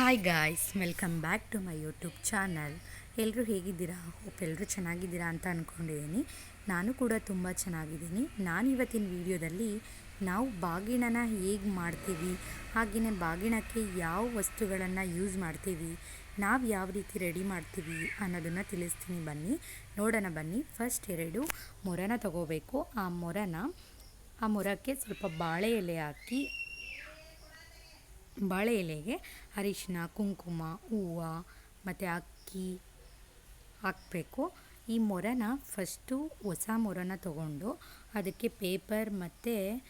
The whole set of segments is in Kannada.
Hi guys welcome back to my YouTube channel ಎಲ್ಲರೂ ಹೇಗಿದ್ದೀರಾ? ಹೋಪ್ ಎಲ್ಲರೂ ಚೆನ್ನಾಗಿದ್ದೀರಾ ಅಂತ ಅಂದ್ಕೊಂಡಿದ್ದೀನಿ ನಾನು ಕೂಡ ತುಂಬ ಚೆನ್ನಾಗಿದ್ದೀನಿ. ನಾನು ಇವತ್ತಿನ ವಿಡಿಯೋದಲ್ಲಿ ನಾವು ಬಾಗಿಣನ ಹೇಗೆ ಮಾಡ್ತೀವಿ ಹಾಗೆಯೇ ಬಾಗಿಣಕ್ಕೆ ಯಾವ ವಸ್ತುಗಳನ್ನು ಯೂಸ್ ಮಾಡ್ತೀವಿ, ನಾವು ಯಾವ ರೀತಿ ರೆಡಿ ಮಾಡ್ತೀವಿ ಅನ್ನೋದನ್ನು ತಿಳಿಸ್ತೀನಿ ಬನ್ನಿ. ನೋಡೋಣ ಬನ್ನಿ. ಫಸ್ಟ್ ಎರಡು ಮೊರನ ತಗೋಬೇಕು. ಆ ಮೊರನ, ಆ ಮೊರಕ್ಕೆ ಸ್ವಲ್ಪ ಬಾಳೆ ಎಲೆ ಹಾಕಿ ಬಾಳೆ ಎಲೆಗೆ ಅರಿಶಿನ ಕುಂಕುಮ, ಹೂವು ಮತ್ತು ಅಕ್ಕಿ ಹಾಕಬೇಕು. ಈ ಮೊರನ ಫಸ್ಟು ಹೊಸ ಮೊರನ ತಗೊಂಡು ಅದಕ್ಕೆ ಪೇಪರ್ ಮತ್ತು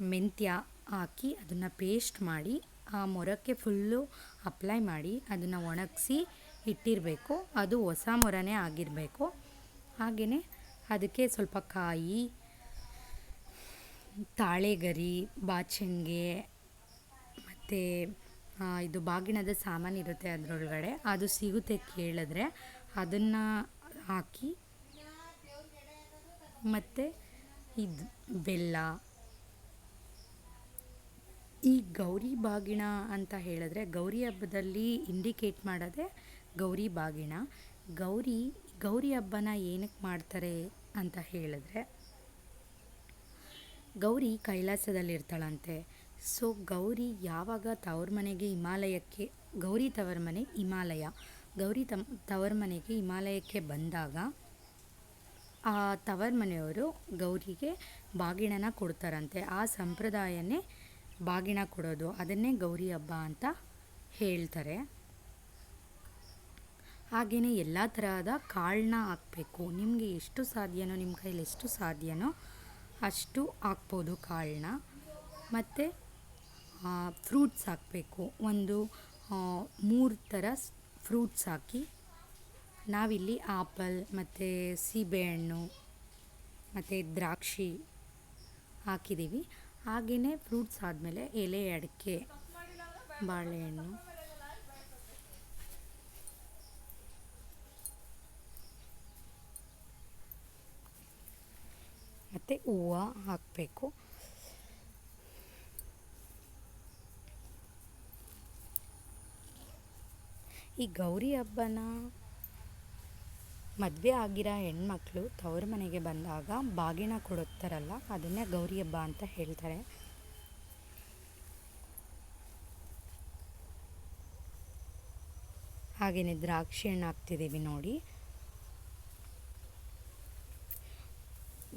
ಮೆಂತ್ಯ ಹಾಕಿ ಅದನ್ನು ಪೇಸ್ಟ್ ಮಾಡಿ ಆ ಮೊರಕ್ಕೆ ಫುಲ್ಲು ಅಪ್ಲೈ ಮಾಡಿ ಅದನ್ನು ಒಣಗಿಸಿ ಇಟ್ಟಿರಬೇಕು. ಅದು ಹೊಸ ಮೊರನೇ ಆಗಿರಬೇಕು. ಹಾಗೆಯೇ ಅದಕ್ಕೆ ಸ್ವಲ್ಪ ಕಾಯಿ, ತಾಳೆಗರಿ, ಬಾಚಣಿಗೆ ಮತ್ತು ಇದು ಬಾಗಿಣದ ಸಾಮಾನು ಇರುತ್ತೆ ಅದರೊಳಗಡೆ. ಅದು ಸಿಗುತ್ತೆ ಕೇಳಿದ್ರೆ. ಅದನ್ನು ಹಾಕಿ, ಮತ್ತು ಇದು ಬೆಲ್ಲ. ಈ ಗೌರಿ ಬಾಗಿಣ ಅಂತ ಹೇಳಿದ್ರೆ, ಗೌರಿ ಹಬ್ಬದಲ್ಲಿ ಇಂಡಿಕೇಟ್ ಮಾಡೋದೇ ಗೌರಿ ಬಾಗಿಣ. ಗೌರಿ ಗೌರಿ ಹಬ್ಬನ ಏನಕ್ಕೆ ಮಾಡ್ತಾರೆ ಅಂತ ಹೇಳಿದ್ರೆ, ಗೌರಿ ಕೈಲಾಸದಲ್ಲಿರ್ತಾಳಂತೆ. ಸೊ ಗೌರಿ ಯಾವಾಗ ತವ್ರ ಮನೆಗೆ ಹಿಮಾಲಯಕ್ಕೆ, ಗೌರಿ ತವರ ಮನೆ ಹಿಮಾಲಯ. ಗೌರಿ ತಮ್, ತವರ ಮನೆಗೆ ಹಿಮಾಲಯಕ್ಕೆ ಬಂದಾಗ ಆ ತವರ ಮನೆಯವರು ಗೌರಿಗೆ ಬಾಗಿಣನ ಕೊಡ್ತಾರಂತೆ. ಆ ಸಂಪ್ರದಾಯನೇ ಬಾಗಿಣ ಕೊಡೋದು. ಅದನ್ನೇ ಗೌರಿ ಹಬ್ಬ ಅಂತ ಹೇಳ್ತಾರೆ. ಹಾಗೆಯೇ ಎಲ್ಲ ತರಹದ ಕಾಳನ್ನ ಹಾಕಬೇಕು. ನಿಮಗೆ ಎಷ್ಟು ಸಾಧ್ಯನೋ ನಿಮ್ಮ ಕೈಯಲ್ಲಿ ಎಷ್ಟು ಸಾಧ್ಯನೋ ಅಷ್ಟು ಹಾಕ್ಬೋದು ಕಾಳನ್ನ ಮತ್ತು ಫ್ರೂಟ್ಸ್ ಹಾಕಬೇಕು. ಒಂದು ಮೂರು ಥರ ಫ್ರೂಟ್ಸ್ ಹಾಕಿ, ನಾವಿಲ್ಲಿ ಆಪಲ್, ಮತ್ತು ಸೀಬೆಹಣ್ಣು, ಮತ್ತು ದ್ರಾಕ್ಷಿ ಹಾಕಿದ್ದೀವಿ ಹಾಗೆಯೇ ಫ್ರೂಟ್ಸ್ ಆದಮೇಲೆ ಎಲೆ, ಅಡಿಕೆ, ಬಾಳೆಹಣ್ಣು. ಮತ್ತು ಹೂವು ಹಾಕಬೇಕು. ಈ ಗೌರಿ ಹಬ್ಬನ ಮದುವೆ ಆಗಿರೋ ಹೆಣ್ಮಕ್ಳು ತವ್ರ ಮನೆಗೆ ಬಂದಾಗ ಬಾಗಿನ ಕೊಡುತ್ತಾರಲ್ಲ, ಅದನ್ನೇ ಗೌರಿ ಹಬ್ಬ ಅಂತ ಹೇಳ್ತಾರೆ. ಹಾಗೆಯೇ ದ್ರಾಕ್ಷಿ ಹಣ್ಣು ಹಾಕ್ತಿದ್ದೀವಿ ನೋಡಿ.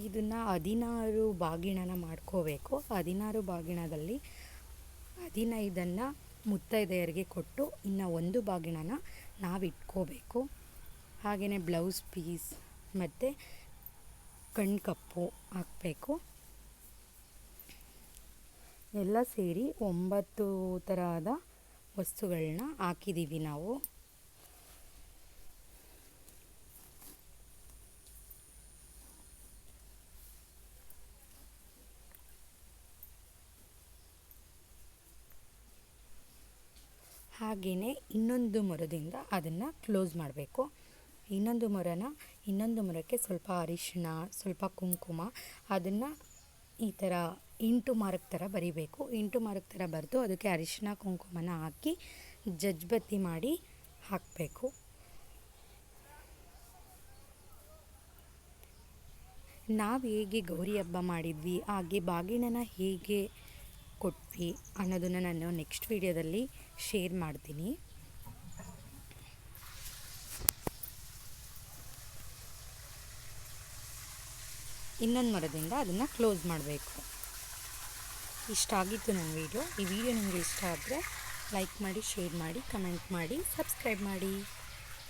ಇದನ್ನು ಹದಿನಾರು ಬಾಗಿಣನ ಮಾಡ್ಕೋಬೇಕು. ಹದಿನಾರು ಬಾಗಿಣದಲ್ಲಿ ಹದಿನೈದನ್ನು ಮುತ್ತೈದೆಯರಿಗೆ ಕೊಟ್ಟು ಇನ್ನು ಒಂದು ಬಾಗಿಣನ ನಾವು ಇಟ್ಕೋಬೇಕು ಹಾಗೆಯೇ ಬ್ಲೌಸ್ ಪೀಸ್ ಮತ್ತು ಕಣ್ಕಪ್ಪು ಹಾಕಬೇಕು. ಎಲ್ಲ ಸೇರಿ ಒಂಬತ್ತು ಥರದ ವಸ್ತುಗಳನ್ನ ಹಾಕಿದ್ದೀವಿ ನಾವು. ಹಾಗೆಯೇ ಇನ್ನೊಂದು ಮೊರದಿಂದ ಅದನ್ನು ಕ್ಲೋಸ್ ಮಾಡಬೇಕು. ಇನ್ನೊಂದು ಮೊರನ ಇನ್ನೊಂದು ಮೊರಕ್ಕೆ ಸ್ವಲ್ಪ ಅರಿಶಿಣ, ಸ್ವಲ್ಪ ಕುಂಕುಮ ಅದನ್ನು ಈ ಥರ ಇಂಟು ಮಾರ್ಕ್ ಥರ ಬರಿಬೇಕು. ಇಂಟು ಮಾರ್ಕ್ ಥರ ಬರೆದು ಅದಕ್ಕೆ ಅರಿಶಿನ ಕುಂಕುಮನ ಹಾಕಿ ಜಜ್ಬತ್ತಿ ಮಾಡಿ ಹಾಕಬೇಕು. ನಾವು ಹೇಗೆ ಗೌರಿ ಹಬ್ಬ ಮಾಡಿದ್ವಿ, ಹಾಗೆ ಬಾಗಿಣನ ಹೇಗೆ ಕೊಟ್ವಿ ಅನ್ನೋದನ್ನು ನಾನು ನೆಕ್ಸ್ಟ್ ವೀಡಿಯೋದಲ್ಲಿ ಶೇರ್ ಮಾಡ್ತೀನಿ. ಇನ್ನೊಂದು ಮರದಿಂದ ಅದನ್ನು ಕ್ಲೋಸ್ ಮಾಡಬೇಕು. ಇಷ್ಟ ಆಗಿತ್ತು ನನ್ನ ವಿಡಿಯೋ ಈ ವಿಡಿಯೋ ನಿಮಗೆ ಇಷ್ಟ ಆದರೆ ಲೈಕ್ ಮಾಡಿ ಶೇರ್ ಮಾಡಿ ಕಮೆಂಟ್ ಮಾಡಿ ಸಬ್ಸ್ಕ್ರೈಬ್ ಮಾಡಿ.